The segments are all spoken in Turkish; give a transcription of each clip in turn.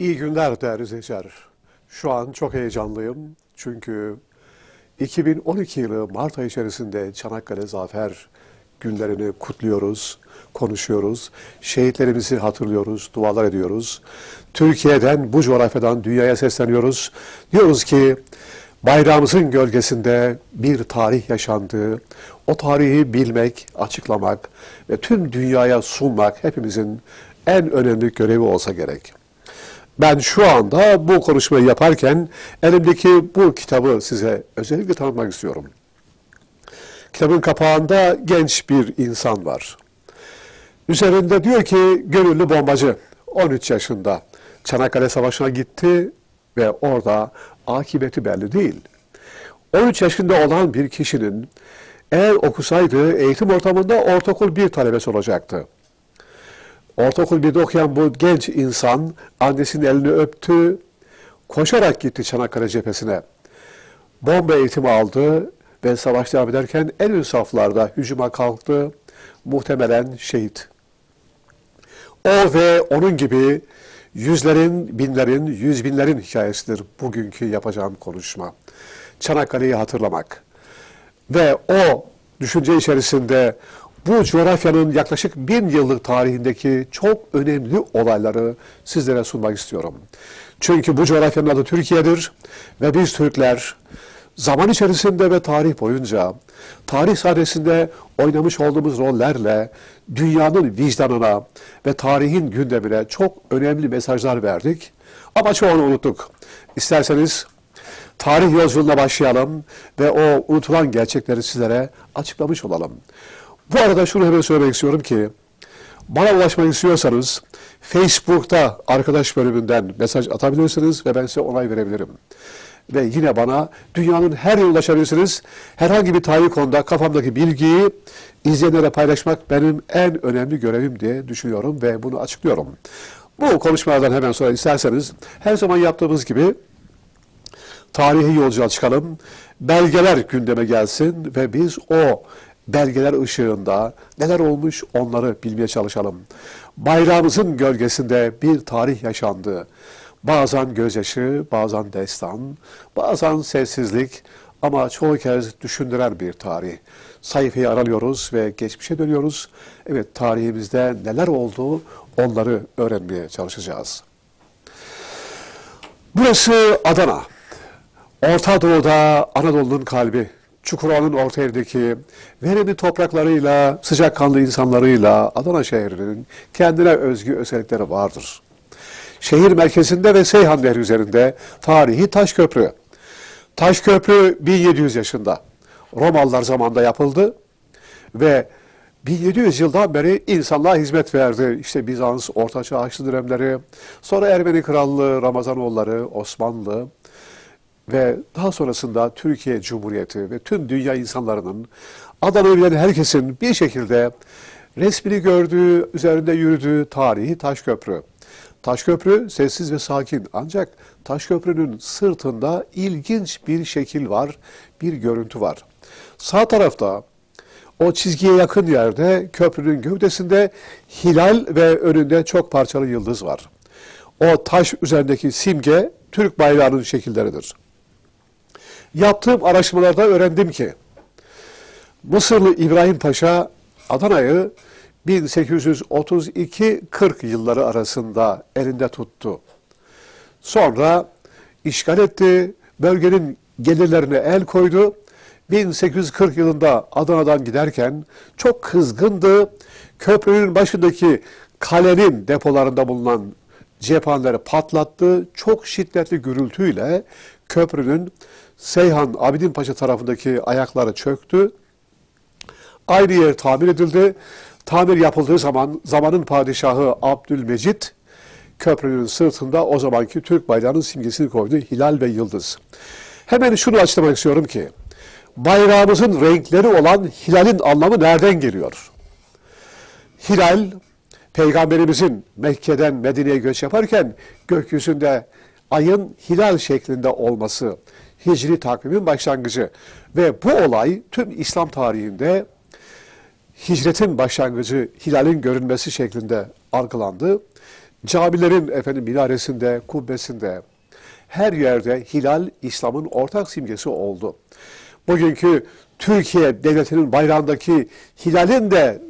İyi günler değerli izleyiciler. Şu an çok heyecanlıyım. Çünkü 2012 yılı Mart ayı içerisinde Çanakkale Zafer günlerini kutluyoruz, konuşuyoruz. Şehitlerimizi hatırlıyoruz, dualar ediyoruz. Türkiye'den, bu coğrafyadan dünyaya sesleniyoruz. Diyoruz ki bayrağımızın gölgesinde bir tarih yaşandı. O tarihi bilmek, açıklamak ve tüm dünyaya sunmak hepimizin en önemli görevi olsa gerek. Ben şu anda bu konuşmayı yaparken elimdeki bu kitabı size özellikle tanıtmak istiyorum. Kitabın kapağında genç bir insan var. Üzerinde diyor ki gönüllü bombacı 13 yaşında Çanakkale Savaşı'na gitti ve orada akıbeti belli değil. 13 yaşında olan bir kişinin eğer okusaydı eğitim ortamında ortaokul bir talebesi olacaktı. Ortaokul 1'de okuyan bu genç insan annesinin elini öptü, koşarak gitti Çanakkale cephesine. Bomba eğitimi aldı ve savaş devam ederken en ön saflarda hücuma kalktı, muhtemelen şehit. O ve onun gibi yüzlerin, binlerin, yüz binlerin hikayesidir bugünkü yapacağım konuşma. Çanakkale'yi hatırlamak. Ve o düşünce içerisinde bu coğrafyanın yaklaşık bin yıllık tarihindeki çok önemli olayları sizlere sunmak istiyorum. Çünkü bu coğrafyanın adı Türkiye'dir ve biz Türkler zaman içerisinde ve tarih boyunca tarih sahnesinde oynamış olduğumuz rollerle dünyanın vicdanına ve tarihin gündemine çok önemli mesajlar verdik. Ama çoğunu unuttuk. İsterseniz tarih yolculuğuna başlayalım ve o unutulan gerçekleri sizlere açıklamış olalım. Bu arada şunu hemen söylemek istiyorum ki bana ulaşmak istiyorsanız Facebook'ta arkadaş bölümünden mesaj atabilirsiniz ve ben size onay verebilirim. Ve yine bana dünyanın her yerine ulaşabilirsiniz. Herhangi bir tarih konuda kafamdaki bilgiyi izleyenlere paylaşmak benim en önemli görevim diye düşünüyorum ve bunu açıklıyorum. Bu konuşmalardan hemen sonra isterseniz her zaman yaptığımız gibi tarihi yolculuğa çıkalım. Belgeler gündeme gelsin ve biz o belgeler ışığında neler olmuş onları bilmeye çalışalım. Bayrağımızın gölgesinde bir tarih yaşandı. Bazen gözyaşı, bazen destan, bazen sessizlik ama çoğu kez düşündüren bir tarih. Sayfayı aralıyoruz ve geçmişe dönüyoruz. Evet tarihimizde neler oldu onları öğrenmeye çalışacağız. Burası Adana. Orta Doğu'da Anadolu'nun kalbi. Çukurova'nın orta yerdeki verimli topraklarıyla, sıcakkanlı insanlarıyla Adana şehrinin kendine özgü özellikleri vardır. Şehir merkezinde ve Seyhan Nehri üzerinde tarihi taş köprü. Taş köprü 1700 yaşında. Romalılar zamanında yapıldı ve 1700 yıldan beri insanlığa hizmet verdi. İşte Bizans, Ortaçağ Haçlı dönemleri, sonra Ermeni Krallığı, Ramazanoğulları, Osmanlı, ve daha sonrasında Türkiye Cumhuriyeti ve tüm dünya insanlarının Adana'yı bilen herkesin bir şekilde resmini gördüğü, üzerinde yürüdüğü tarihi Taşköprü. Taşköprü sessiz ve sakin ancak Taşköprü'nün sırtında ilginç bir şekil var, bir görüntü var. Sağ tarafta o çizgiye yakın yerde köprünün gövdesinde hilal ve önünde çok parçalı yıldız var. O taş üzerindeki simge Türk bayrağının şekilleridir. Yaptığım araştırmalarda öğrendim ki Mısırlı İbrahim Paşa Adana'yı 1832-40 yılları arasında elinde tuttu. Sonra işgal etti, bölgenin gelirlerine el koydu. 1840 yılında Adana'dan giderken çok kızgındı. Köprünün başındaki kalenin depolarında bulunan cephaneleri patlattı. Çok şiddetli gürültüyle köprünün Seyhan Abidin Paşa tarafındaki ayakları çöktü. Aynı yer tamir edildi. Tamir yapıldığı zaman zamanın padişahı Abdülmecit köprünün sırtında o zamanki Türk bayrağının simgesini koydu. Hilal ve yıldız. Hemen şunu açıklamak istiyorum ki bayrağımızın renkleri olan hilalin anlamı nereden geliyor? Hilal Peygamberimizin Mekke'den Medine'ye göç yaparken gökyüzünde ayın hilal şeklinde olması, Hicri takvimin başlangıcı. Ve bu olay tüm İslam tarihinde hicretin başlangıcı, hilalin görünmesi şeklinde algılandı. camilerin efendim minaresinde, kubbesinde her yerde hilal İslam'ın ortak simgesi oldu. Bugünkü Türkiye devletinin bayrağındaki hilalin de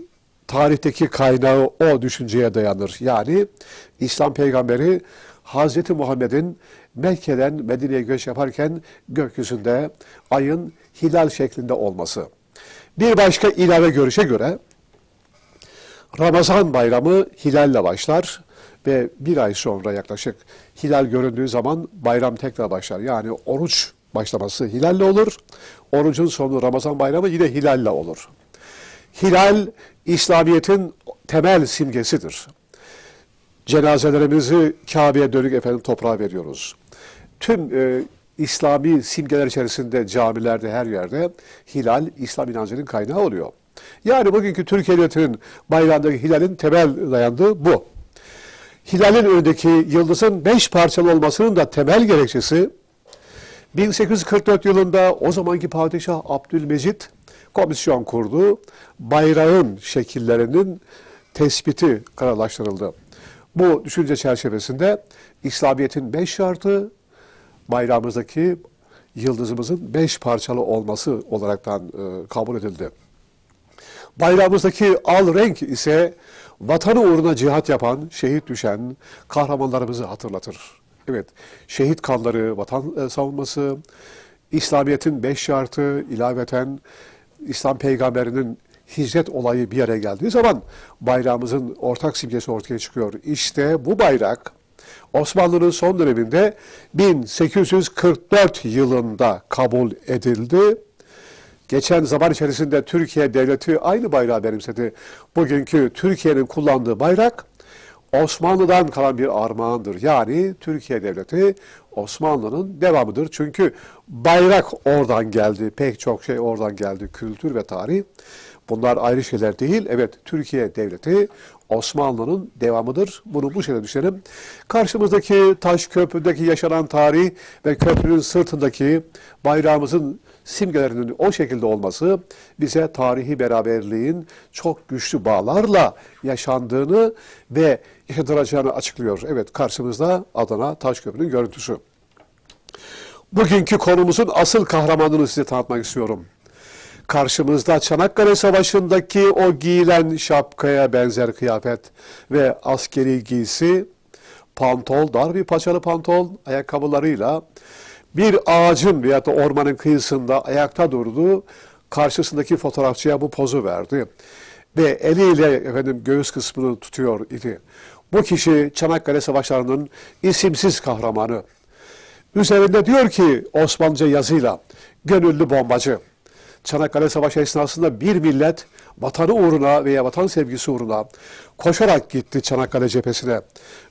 tarihteki kaynağı o düşünceye dayanır. Yani İslam peygamberi Hazreti Muhammed'in Mekke'den Medine'ye göç yaparken gökyüzünde ayın hilal şeklinde olması. Bir başka ilave görüşe göre Ramazan bayramı hilalle başlar ve bir ay sonra yaklaşık hilal göründüğü zaman bayram tekrar başlar. Yani oruç başlaması hilalle olur. Orucun sonu Ramazan bayramı yine hilalle olur. Hilal İslamiyet'in temel simgesidir. Cenazelerimizi Kabe'ye dönük efendim toprağa veriyoruz. Tüm e, İslami simgeler içerisinde camilerde her yerde hilal İslam inancının kaynağı oluyor. Yani bugünkü Türkiye Devleti'nin bayrağındaki hilalin temel dayandığı bu. Hilalin önündeki yıldızın beş parçalı olmasının da temel gerekçesi 1844 yılında o zamanki padişah Abdülmecit komisyon kurdu. Bayrağın şekillerinin tespiti kararlaştırıldı. Bu düşünce çerçevesinde İslamiyet'in beş şartı bayrağımızdaki yıldızımızın beş parçalı olması olaraktan e, kabul edildi. Bayrağımızdaki al renk ise vatanı uğruna cihat yapan, şehit düşen kahramanlarımızı hatırlatır. Evet, şehit kanları, vatan e, savunması, İslamiyet'in beş şartı, ilaveten İslam peygamberinin hicret olayı bir araya geldiği zaman bayrağımızın ortak simgesi ortaya çıkıyor. İşte bu bayrak Osmanlı'nın son döneminde 1844 yılında kabul edildi. Geçen zaman içerisinde Türkiye devleti aynı bayrağı benimsedi. Bugünkü Türkiye'nin kullandığı bayrak Osmanlı'dan kalan bir armağandır. Yani Türkiye devleti Osmanlı'nın devamıdır. Çünkü bayrak oradan geldi. Pek çok şey oradan geldi. Kültür ve tarih. Bunlar ayrı şeyler değil. Evet Türkiye devleti Osmanlı'nın devamıdır. Bunu bu şekilde düşünelim. Karşımızdaki taş köprüdeki yaşanan tarih ve köprünün sırtındaki bayrağımızın simgelerinin o şekilde olması bize tarihi beraberliğin çok güçlü bağlarla yaşandığını ve yaşatılacağını açıklıyor. Evet karşımızda Adana Taşköprü'nün görüntüsü. Bugünkü konumuzun asıl kahramanını size tanıtmak istiyorum. Karşımızda Çanakkale Savaşı'ndaki o giyilen şapkaya benzer kıyafet ve askeri giysi, pantol, dar bir paçalı pantol, ayakkabılarıyla bir ağacın veya da ormanın kıyısında ayakta durdu. Karşısındaki fotoğrafçıya bu pozu verdi. Ve eliyle efendim göğüs kısmını tutuyor idi. Bu kişi Çanakkale Savaşları'nın isimsiz kahramanı. Üzerinde diyor ki Osmanlıca yazıyla, gönüllü bombacı. Çanakkale Savaşı esnasında bir millet vatanı uğruna veya vatan sevgisi uğruna koşarak gitti Çanakkale cephesine.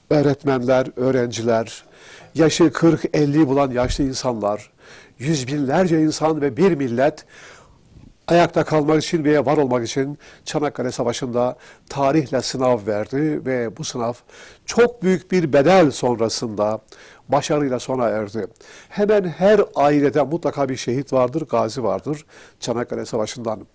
Öğretmenler, öğrenciler, yaşı 40-50 bulan yaşlı insanlar, yüz binlerce insan ve bir millet ayakta kalmak için veya var olmak için Çanakkale Savaşı'nda tarihle sınav verdi ve bu sınav çok büyük bir bedel sonrasında başarıyla sona erdi. Hemen her ailede mutlaka bir şehit vardır, gazi vardır Çanakkale Savaşı'ndan.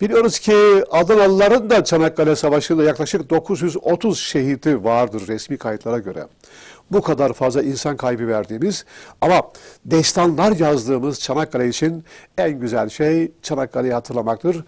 Biliyoruz ki Adanalıların da Çanakkale Savaşı'nda yaklaşık 930 şehidi vardır resmi kayıtlara göre. Bu kadar fazla insan kaybı verdiğimiz ama destanlar yazdığımız Çanakkale için en güzel şey Çanakkale'yi hatırlamaktır.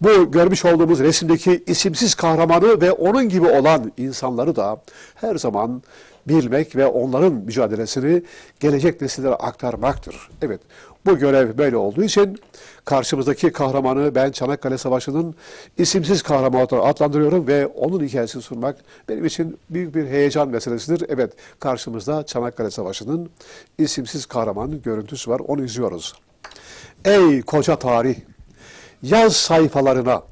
Bu görmüş olduğumuz resimdeki isimsiz kahramanı ve onun gibi olan insanları da her zaman bilmek ve onların mücadelesini gelecek nesillere aktarmaktır. Evet, bu görev böyle olduğu için karşımızdaki kahramanı ben Çanakkale Savaşı'nın isimsiz kahramanı olarak adlandırıyorum ve onun hikayesini sunmak benim için büyük bir heyecan meselesidir. Evet, karşımızda Çanakkale Savaşı'nın isimsiz kahramanın görüntüsü var, onu izliyoruz. Ey koca tarih! Yaz sayfalarına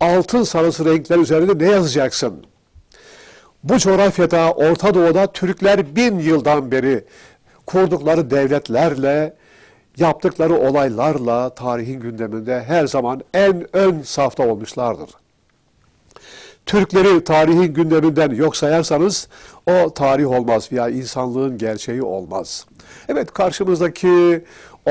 altın sarısı renkler üzerinde ne yazacaksın? Bu coğrafyada, Orta Doğu'da Türkler bin yıldan beri kurdukları devletlerle, yaptıkları olaylarla tarihin gündeminde her zaman en ön safta olmuşlardır. Türkleri tarihin gündeminden yok sayarsanız o tarih olmaz veya insanlığın gerçeği olmaz. Evet karşımızdaki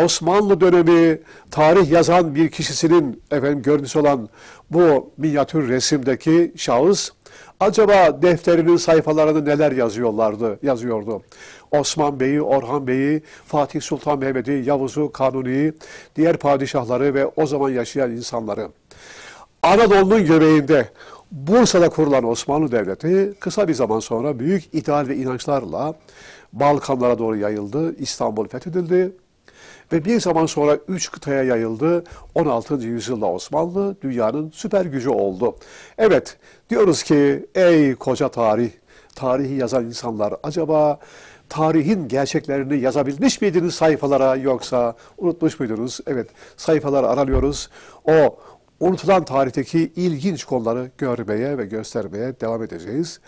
Osmanlı dönemi tarih yazan bir kişisinin efendim görmüş olan bu minyatür resimdeki şahıs Acaba defterinin sayfalarında neler yazıyorlardı, yazıyordu? Osman Bey'i, Orhan Bey'i, Fatih Sultan Mehmet'i, Yavuz'u, Kanuni'yi, diğer padişahları ve o zaman yaşayan insanları. Anadolu'nun göbeğinde Bursa'da kurulan Osmanlı Devleti kısa bir zaman sonra büyük ideal ve inançlarla Balkanlara doğru yayıldı. İstanbul fethedildi. Ve bir zaman sonra üç kıtaya yayıldı. 16. yüzyılda Osmanlı dünyanın süper gücü oldu. Evet diyoruz ki ey koca tarih, tarihi yazan insanlar acaba tarihin gerçeklerini yazabilmiş miydiniz sayfalara yoksa unutmuş muydunuz? Evet sayfalar aranıyoruz. O unutulan tarihteki ilginç konuları görmeye ve göstermeye devam edeceğiz.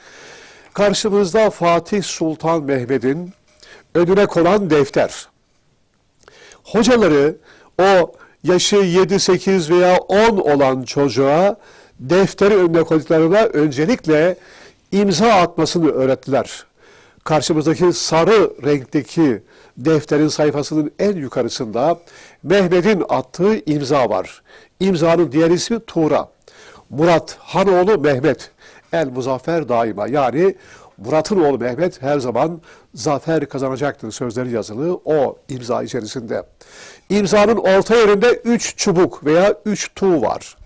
Karşımızda Fatih Sultan Mehmet'in önüne konan defter. Hocaları o yaşı 7, 8 veya 10 olan çocuğa defteri önüne koyduklarına öncelikle imza atmasını öğrettiler. Karşımızdaki sarı renkteki defterin sayfasının en yukarısında Mehmet'in attığı imza var. İmzanın diğer ismi Tuğra. Murat Hanoğlu Mehmet. El Muzaffer daima. Yani Murat'ın oğlu Mehmet her zaman zafer kazanacaktır sözleri yazılı o imza içerisinde. İmzanın orta yerinde üç çubuk veya üç tuğ var.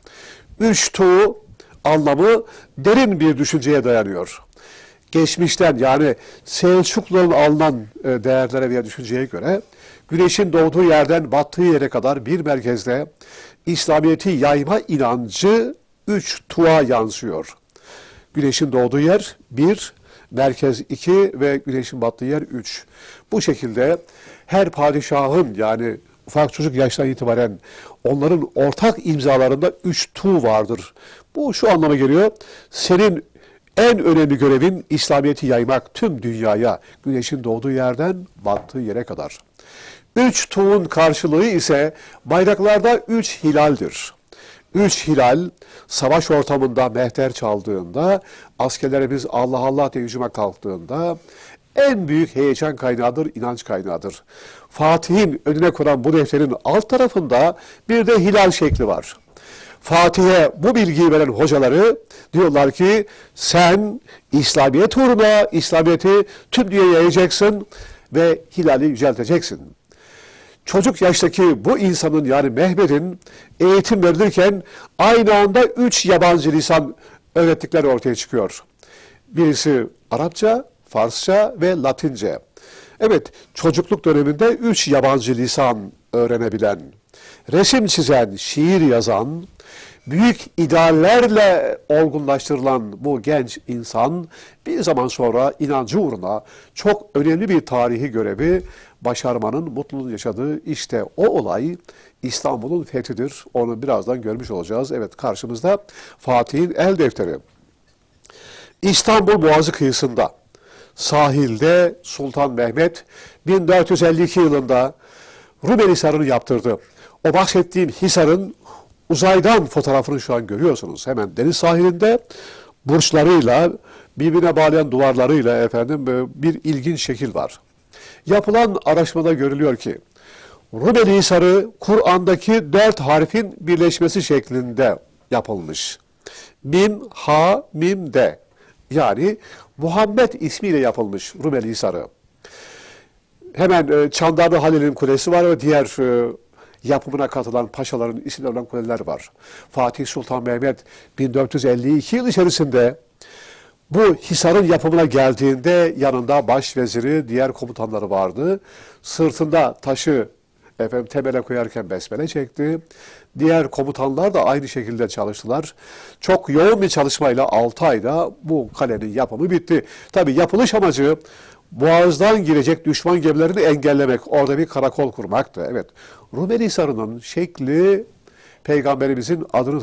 Üç tuğ anlamı derin bir düşünceye dayanıyor. Geçmişten yani Selçuklu'nun alınan e, değerlere veya düşünceye göre güneşin doğduğu yerden battığı yere kadar bir merkezde İslamiyet'i yayma inancı üç tuğa yansıyor. Güneşin doğduğu yer bir, merkez iki ve güneşin battığı yer üç. Bu şekilde her padişahın yani ufak çocuk yaştan itibaren onların ortak imzalarında üç tu vardır. Bu şu anlama geliyor. Senin en önemli görevin İslamiyet'i yaymak tüm dünyaya, güneşin doğduğu yerden battığı yere kadar. Üç tuğun karşılığı ise bayraklarda üç hilaldir. Üç hilal savaş ortamında mehter çaldığında, askerlerimiz Allah Allah diye hücuma kalktığında en büyük heyecan kaynağıdır, inanç kaynağıdır. Fatih'in önüne kuran bu defterin alt tarafında bir de hilal şekli var. Fatih'e bu bilgiyi veren hocaları diyorlar ki sen İslamiyet uğruna İslamiyet'i tüm dünyaya yayacaksın ve hilali yücelteceksin. Çocuk yaştaki bu insanın yani Mehmet'in eğitim verilirken aynı anda üç yabancı lisan öğrettikleri ortaya çıkıyor. Birisi Arapça, Farsça ve Latince. Evet, çocukluk döneminde üç yabancı lisan öğrenebilen, resim çizen, şiir yazan, büyük ideallerle olgunlaştırılan bu genç insan bir zaman sonra inancı uğruna çok önemli bir tarihi görevi başarmanın mutluluğunu yaşadığı işte o olay İstanbul'un fethidir. Onu birazdan görmüş olacağız. Evet karşımızda Fatih'in el defteri. İstanbul Boğazı kıyısında sahilde Sultan Mehmet 1452 yılında Rumeli Hisarı'nı yaptırdı. O bahsettiğim Hisar'ın uzaydan fotoğrafını şu an görüyorsunuz. Hemen deniz sahilinde burçlarıyla, birbirine bağlayan duvarlarıyla efendim bir ilginç şekil var. Yapılan araştırmada görülüyor ki Rumeli Hisarı Kur'an'daki dört harfin birleşmesi şeklinde yapılmış. Mim, ha, mim, de. Yani Muhammed ismiyle yapılmış Rumeli Hisarı. Hemen e, Çandarlı Halil'in kulesi var ve diğer e, yapımına katılan paşaların isimleri olan kuleler var. Fatih Sultan Mehmet 1452 yıl içerisinde bu Hisar'ın yapımına geldiğinde yanında başveziri, diğer komutanları vardı. Sırtında taşı efendim temele koyarken besmele çekti. Diğer komutanlar da aynı şekilde çalıştılar. Çok yoğun bir çalışmayla 6 ayda bu kalenin yapımı bitti. Tabi yapılış amacı Boğaz'dan girecek düşman gemilerini engellemek, orada bir karakol kurmaktı. Evet, Rumeli Hisarı'nın şekli Peygamberimizin adını